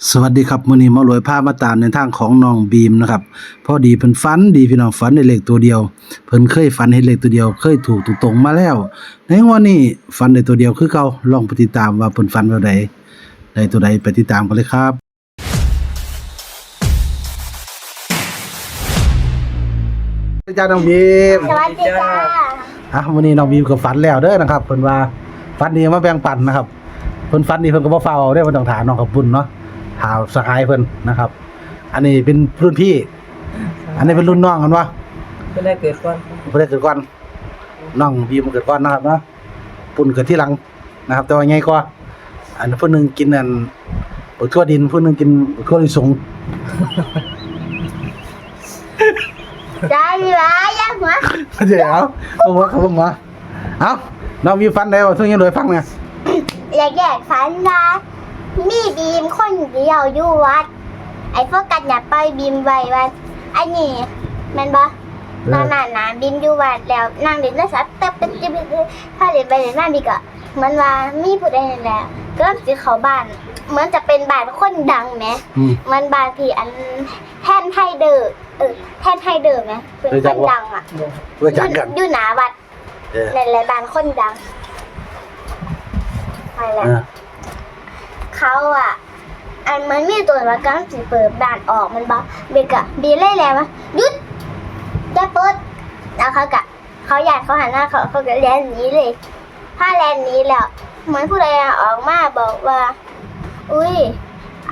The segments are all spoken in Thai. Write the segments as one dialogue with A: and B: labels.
A: สวัสดีครับมื้อนี้หมารวยพามาตามในทางของน้องบีมนะครับพอดีเพิ่นฝันดีพี่น้องฝันในเลขตัวเดียว เพิ่นเคยฝันเห็นเลขตัวเดียว เคยถูกตรงๆมาแล้ว ในงวดนี้ฝันในตัวเดียวคือเก่าลองไปติดตามว่าเพิ่นฝันว่าใดได้ตัวใดไปติดตามกันเลยครับ อาจารย์น้องบีม
B: สวัสดีจ้า
A: อะวันนี้น้องบีมก็ฝันแล้วเด้อนะครับเพิ่นว่าฝันดีมาแบ่งปันนะครับเพิ่นฝันดีเพิ่นก็บ่เฝ้าเอาเด้อเพิ่นต้องถามน้องกับปุ่นเนาะ ถามสหายเพิ่นนะครับ อันนี้เป็นรุ่นพี่ อันนี้เป็นรุ่นน้องกันวะ
C: ก็ได้เกิดก่อน
A: เพิ่นได้เกิดก่อนน้องบีมเกิดก่อนนะครับเนาะปุ่นเกิดที่หลังนะครับ แต่ว่าไงก็อันผู้หนึงกินอันบักทั่วดินผู้หนึงกินบักทั่วลิสง
B: จ้าดีวะยังหัว
A: เดี๋ยวเอาว่าเขาบอกว่าเอ้าน้องบีมฝันได้ว่าทุกอย่างเลยฟังเนี่ย
B: แยกๆฝันว่า มีบีมคนเดียวอยู่วัด ไอ้พวกกันอย่าไปบีมไว้วัดอันนี้แมันบ่ตอนนั้นนะบีมอยู่วัดแล้วนั่งเล่นโทรศัพท์แต่เป็นจิบถ้าเล่นไปเล่นมาบีก็เหมือนว่ามีผู้ใดนั่นแหละก็สิเข้าบ้าน เหมือนจะเป็นบ้านคนดังแหม
A: อืม
B: มันบ้านที่อันแท่นไทเดอร์เออแท่นไทเดอร์ไหมเป็น
A: รู้
B: ค
A: จัก
B: น
A: วะ
B: ดังอะ
A: เพื่อจัดกัน
B: อยู่หนาวัด
A: เออ
B: ในรายบานคนดังอะไรแหละ
A: เออ
B: เขาอะ อันมันมีตัวว่ากำลังสิเปิดบ้านออกมันบอกเบกอะบีเล่แล้วะหยุดจะเปิดแล้วเขากะเขาอยากเขาหันหน้าเขาเขาก็แลนนี้เลยถ้าแลนนี้แล้วเหมือนผู้ใดออกมาบอกว่า อุ้ย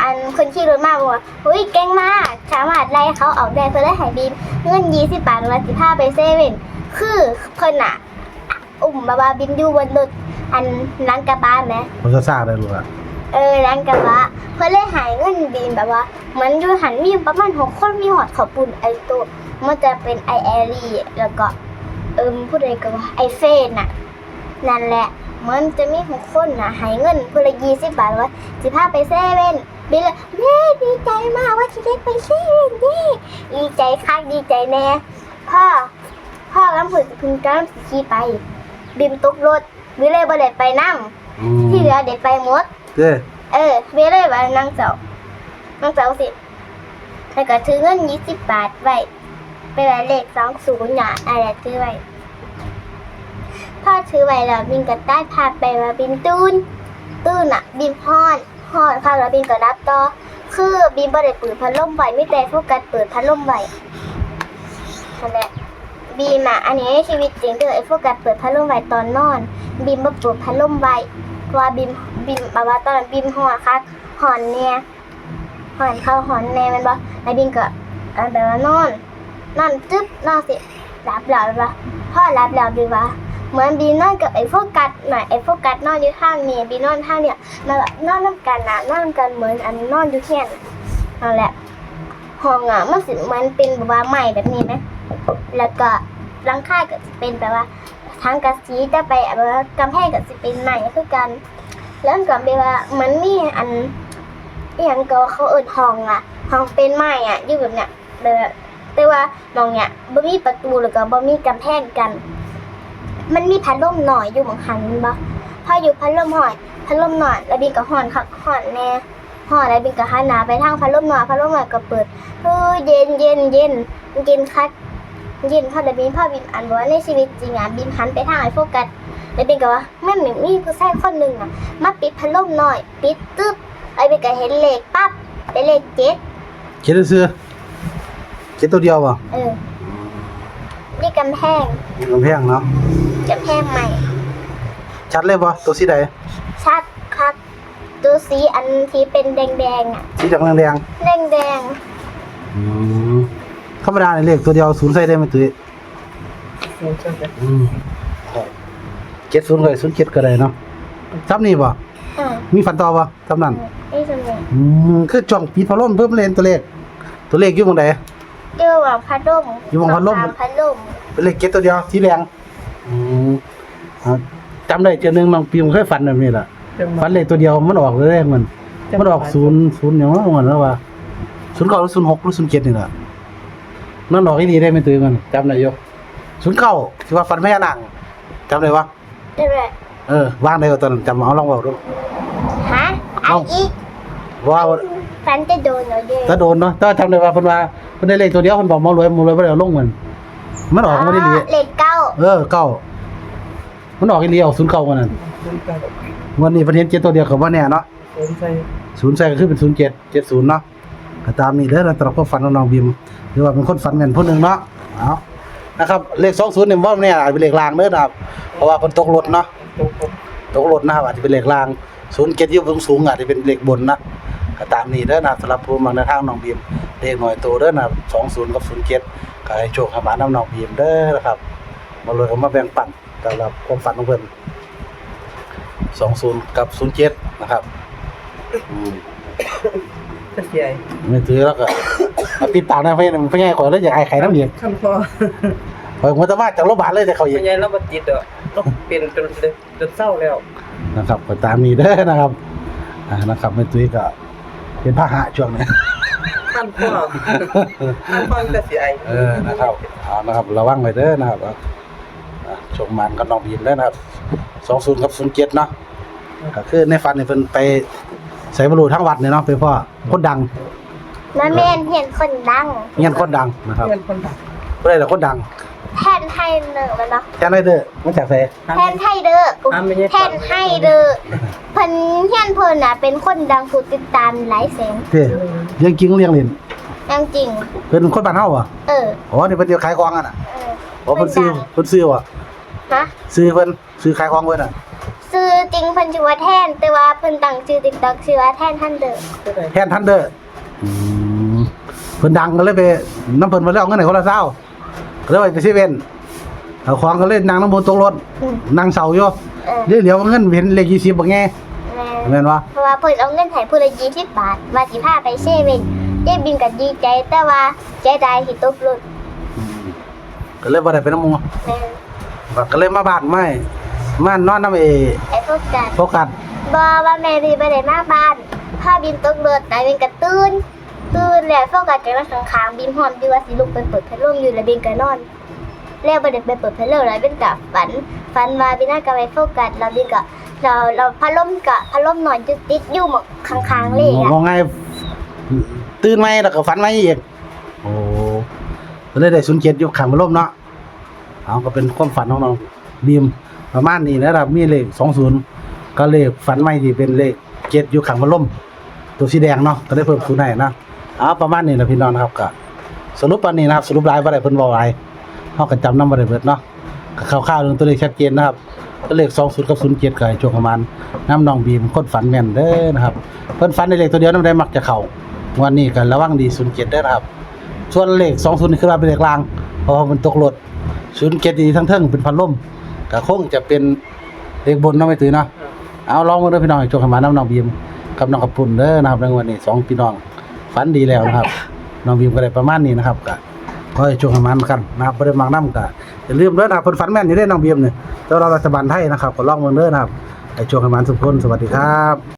B: อันคนขี่รถมาบอกว่าอุ้ยเก่งมากสามารถไล่เขาออกได้เพื่อได้หายบีมเงินยี่สิบบาทวันสิบห้าไปเซเว่นคือเพิ่นอะอุ่มบาบาบินอยู่บนรถอันหลังกระบะไหม
A: ผมจะทราบได้รู้อะ
B: เออหลังกระบะเพื่อเลยหายเงินบีมแบบว่าเหมือนอยู่หันมีประมาณหกคนมีหอดขอบปุ่นไอตัวมันจะเป็นไอแอรี่แล้วก็เอิมผู้ใดก็ว่าไอเฟนน่ะนั่นแหละมันจะมีหกคนนะหายเงินเพื่อละยี่สิบบาทว่าสิพาไปเซเว่นบีเลยเย้ดีใจมากว่าจะได้ไปเซเว่นเย้ดีใจคักดีใจแน่พ่อพ่อกำผึ่งพึงกำลังสิขี่ไป บิมตกรถบีเลยบ่ได้ไปนั่ง
A: อืม
B: ที่เหลือเด็กไปหมด
A: เด้อ
B: เออบีเลยว่านั่งเจ้านั่งเจ้าสิแล้วก็ถือเงินยี่สิบบาทไว้ไปไว้เลขสองศูนย์น่ะอะไรถือไว้พ่อถือไว้แล้วบินก็ได้พาไปว่าบินตูนตูนอะ บินฮอนฮอนค่ะแล้วบินก็รับต่อคือบินบ่ได้เปิดพัดลมไว้ไม่แต่โฟกัสเปิดพัดลมไว้นั่นแหละบีมอะอันนี้ชีวิตจริงเด้อไอ้โฟกัสเปิดพัดลมไว้ตอนนอน บีมบ่เปิดพัดลมไว้เพราะว่าบีม บีมแบบว่าตอนนั้นบีมฮอนคักฮอนเนี่ยฮอนเข้าฮอนแน่มันบ่แล้วบินก็อันแบบว่านอนนอนจึ๊บนอนสิรับแล้วปะพ่อรับแล้วดีวะเหมือนบีนอนกับไอ้โฟกัสหน่อยไอ้โฟกัสนอนอยู่ข้างเนี้บีนอนข้างเนี่ยมาแบบนอนน้ำกันนะนอนกันเหมือนอันนอนอยู่แค่นนั่นแหละห้องอะมันสิมันเป็นแบบว่าใหม่แบบนี้ไหมแล้วก็หลังคาก็จะเป็นแบบว่าทางกระสีจะไปแบบว่ากำแพงก็จะเป็นใหม่คือกัน แล้วก็แบบว่ามันมีอันอย่างก็เขาเอิดห้องอะห้องเป็นไม้อะอยู่แบบเนี้ยแบบแต่ว่าหมองเนี่ยบ่มีประตูแล้วก็บ่มีกำแพงกัน มันมีพัดลมหน่อยอยู่หมองหันแม่นบ่พออยู่พัดลมหอยพัดลมหน่อยแล้วบินก็ฮ้อนคักฮ้อนแน่ฮ้อนแล้วบินก็หันหน้าไปทางพัดลมหน่อยพัดลมหน่อยก็เปิดเออเย็นเย็นเย็นเย็นคักเย็นพอแล้วบินพอบินอันว่าในชีวิตจริงอะบินหันไปทางไอ้โฟกัส แล้วบินก็ว่ามันเหมือนมีผู้ชายคนหนึงอะ มาปิดพัดลมหน่อย ปิดตึ๊บไอ้บินก็เห็นเลขปั๊บเป็นเลขเจ็ด
A: เขียนซื้อเขียนตัวเดียวป่ะ
B: เออนี่กำแพง
A: กำแพงเนาะ
B: กำแพงใหม่
A: ชัดเลยป่ะตัวสีใด
B: ชัดคักดูสีอันที่เป็นแดงๆอะ
A: สีแดงแดง
B: แดง
A: ๆอืมธรรมดาในเลขตัวเดียวศูนย์ใส่ได้ไหมตุ้ย
C: ลงเชื่อมกัน
A: อืม เจ็ดศูนย์ก็ได้ศูนย์เจ็ดก็ได้เนาะซับนี่ป่ะ
B: ๆอ่า
A: มีฟันต่อป่ะซับนั่น
B: นี่สมัย
A: อืมคือจ่องปีพัดลมเพิ่มเลนตัวเลข ตัวเลขอยู่ตรงไหน
B: เจอว่าพัดลม
A: อยู่วงพัดลม
B: สองสาพัดลม
A: เป็นเลขเจ็ดตัวเดียวสีแดงอืมอ่าจำได้เจอหนึ่งบางปีมันเคยฝันแบบนี้แหละ
C: จังห
A: ฝั
C: วะ
A: นเลขตัวเดียวมันออกเลยแรกมัน
C: จังหวะ
A: มันออกศูนย์ศูนย์อย่างนั้นมันแล้วว่าศูนย์เก้าหรือศูนย์หกหรือศูนย์เจ็ดนี่แหละนั่นออกที่ดีได้ไหมตื่นมันจำได้อยศูนย์เก้าที่ว่าฟันแม่นางจำได้ปะ
B: ได้เลย
A: เออว่างได้ก็ตอนนั้นจำเอาลองบอกดู
B: ฮะไอ
A: เอ้า
B: อีก
A: ว่า
B: ฟันจะโดนเราเด้
A: ถ้าโดนเนาะถ้าทำได้ว่าเพิ่นว่าเพิ่นได้เลขตัวเดียวเพิ่นบอกหมอรวยหมอรวยบ่ได้เอาลงมันมันออกมาได้ดี
B: เลขเก้า
A: เออเก้ามันออกอีหลีออก09วันนั้น
C: ศูนย์เก้า
A: วันนี้เพิ่นเห็นเจ็ดตัวเดียวก็บ่แน่เนาะ
C: ศูนย์ใส่
A: ศูนย์ใส่ก็คือเป็น07 70เนาะก็ตามนี้เด้อนะสำหรับความฝันของน้องบิมหรือว่าเป็นคนฝันแม่นผู้หนึงเนาะเอา นะครับเลข20เนี่ยบ่แน่อาจเป็นเลขลางเด้อนะครับเพราะว่าเพิ่นตกรถเนาะ
C: ตรงกับ
A: ตกรถนะครับอาจจะเป็นเลขล่างศูนย์เกตอยู่สูงๆอาจจะเป็นเลขบนนะก็ตามนี้เด้อนะสำหรับผู้มาในทางน้องบีมเลขหน่อยโตเด้อนะสองศูนย์กับศูนย์เกตก็ให้โชคให้หมาน้ำน้องบีมเด้อนะครับมาเลยก็มาแบ่งปันสำหรับความฝันของเพิ่นสองศูนย์กับศูนย์เจ็ดนะครับ อืม
C: จะเสีย
A: ไม่ถือแล้วก็ เอาปิดปากนะเพื่อนเพื่อนใหญ่ข่อยแล้วอยากไอ้ไข่น้ำเย็น
C: ขั้นพอ
A: ข่อยมันจะมาจากโรงพยาบาลเลยแต่เขาอี
C: เป็
A: ก
C: นไงเราบัดจิตอะเราเป็นจนจนเศร้าแล้ว
A: นะครับก็ตามนี้เด้อนะครับอ่านะครับไม่ตุ้ยก็เป็นพาหะช่วงนี้
C: ขั้นพอขั้นพอจะเสีย
A: เออนะครับเอานะครับระวังไว้เด้อนะครับอะอะชมมันกับน้องบีมเด้อนะครับสองศูนย์กับศูนย์เจ็ดเนาะก็คือในฝันนี่เพิ่นไปใส่บรรลุทั้งวัดเนี่ยเนาะเป็นพ่อคนดัง
B: มาแม่นเห็นคนดัง
A: เงี้ยคนดังนะครับ
C: เพื่อนคนดัง
A: เพื่ออะไรคนดัง
B: แทนไทยเดอร์มันเนาะ
A: แค่ไหนเด้อมาจากไส
B: แทนไทยเดอร์
C: อ่าไม่ใช่
B: แทนไทยเดอร์เพิ่นเฮียนเพิ่นน่ะเป็นคนดังผู้ติดตามหลายแสน
A: เด้เลี้ยงจริงเลี้ยงเล่น
B: ยังจริง
A: เพิ่นคนบ้านเฮาอะ
B: เออ
A: อ๋อนี่เพิ่นเดียวขายของอะน่ะ
B: เออ
A: อ๋อเพิ่นซื้อเพิ่นซื้อว่ะ
B: ฮะ
A: ซื้อเพิ่นซื้อขายของเพิ่นอะ
B: ชื่อจริงเพิ่นชื่อว่าแทน แต่ว่าเพิ่นตั้งชื่อ TikTok ชื่อว่าแทนทันเดอร์
A: แทนทันเด้ออืม เพิ่นดังก็เลยไปน้ำเพิ่นมาแล้วเอาเงินให้คนละเศร้าก็เลยไปเซเว่นเอาของก็เลยนั่งน้ำบนตกรถ
B: อืม
A: นั่งเสาอยู่
B: เออ
A: เดี๋ยวเดี๋ยวเงินเห็นเลข20บ่แง่
B: แม่
A: แม่นบ่
B: เพราะว่าเพิ่นเอาเงินให้ผู้ละ20บาทว่าสิพาไปเซเว่นเจ๊บินก็ดีใจแต่ว่าใจดายที่ตกรถ
A: อืมก็เลยบ่ได้ไปน้ำหมู
B: แม่
A: ก็เลยมาบ้านไม่มานอนน้ำเอ
B: ไอ้พวกกัน
A: โฟกัส
B: บ่ว่าแม่พี่บ่ได้มาบ้านพาบินตกรถนายบินก็ตื่น ตื่นแล้วโฟกัสก็มาข้างๆบินหอมอยู่ว่าสิลุกไปเปิดพัดลมอยู่แล้วบินก็นอน แล้วบ่ได้ไปเปิดพัดลมแล้วบินก็ฝันฝันว่าบินน่าก็ไปโฟกัสแล้วบินก็เราเราพัดลมก็พัดลมนอนอยู่ติดอยู่หมองข้างๆเลยอะ
A: มองไงตื่นไหมแล้วก็ฝันไหมอีกโอ้ก็เลยได้สุนเจ็ดยู่ขังบนลมเนาะเอาก็เป็นความฝันของน้องบีมประมาณนี้นะครับมีเลขสองศูนย์ก็เลขฝันไหมที่เป็นเลขเจ็ดอยู่ขังบนลมตัวสีแดงเนาะก็ได้เพิ่มคูณให้นะ อาประมาณนี้นะพี่น้องนะครับก็สรุปวันนี้นะครับสรุปรายว่าได้เพิ่นบอกอะไรเฮาก็จำนำบ่ได้เบิดเนาะก็คร่าวๆเรื่องตัวเลขชัดเจนนะครับก็เลข20กับ07ก็ให้ช่วงประมาณน้ำน้องบีมคนฝันแม่นเด้อนะครับเพิ่นฝันในเลขตัวเดียวนำได้มักจะเข้าวันนี้ก็ระวังดี07เด้อนะครับ ส่วนเลข20นี่คือว่าเป็นเลขลาง เพราะว่ามันตกรถ07นี่ทั้งเทิงเป็นพัดลมก็คงจะเป็นเลขบนเนาะไม่ตื่นเนาะเอาลองมาเด้อพี่น้องให้ช่วงประมาณน้ำน้องบีมกับน้องกับปุ่นเด้อนะครับในวันนี้สองพี่น้อง ฝันดีแล้วนะครับน้องบีมก็ได้ประมาณนี้นะครับก็ขอให้ช่วงประมาณกันนะครับบ่ได้มักนํก็อย่าลืมเด้อนะครับเพิ่นฝันแม่นอยู่เด้อน้องบีมเนี่ยแต่ว่าเรารัฐบาลไทยนะครับก็ลองเบิ่งเด้อนะครับให้ช่วงประมาณทุกคนสวัสดีครับ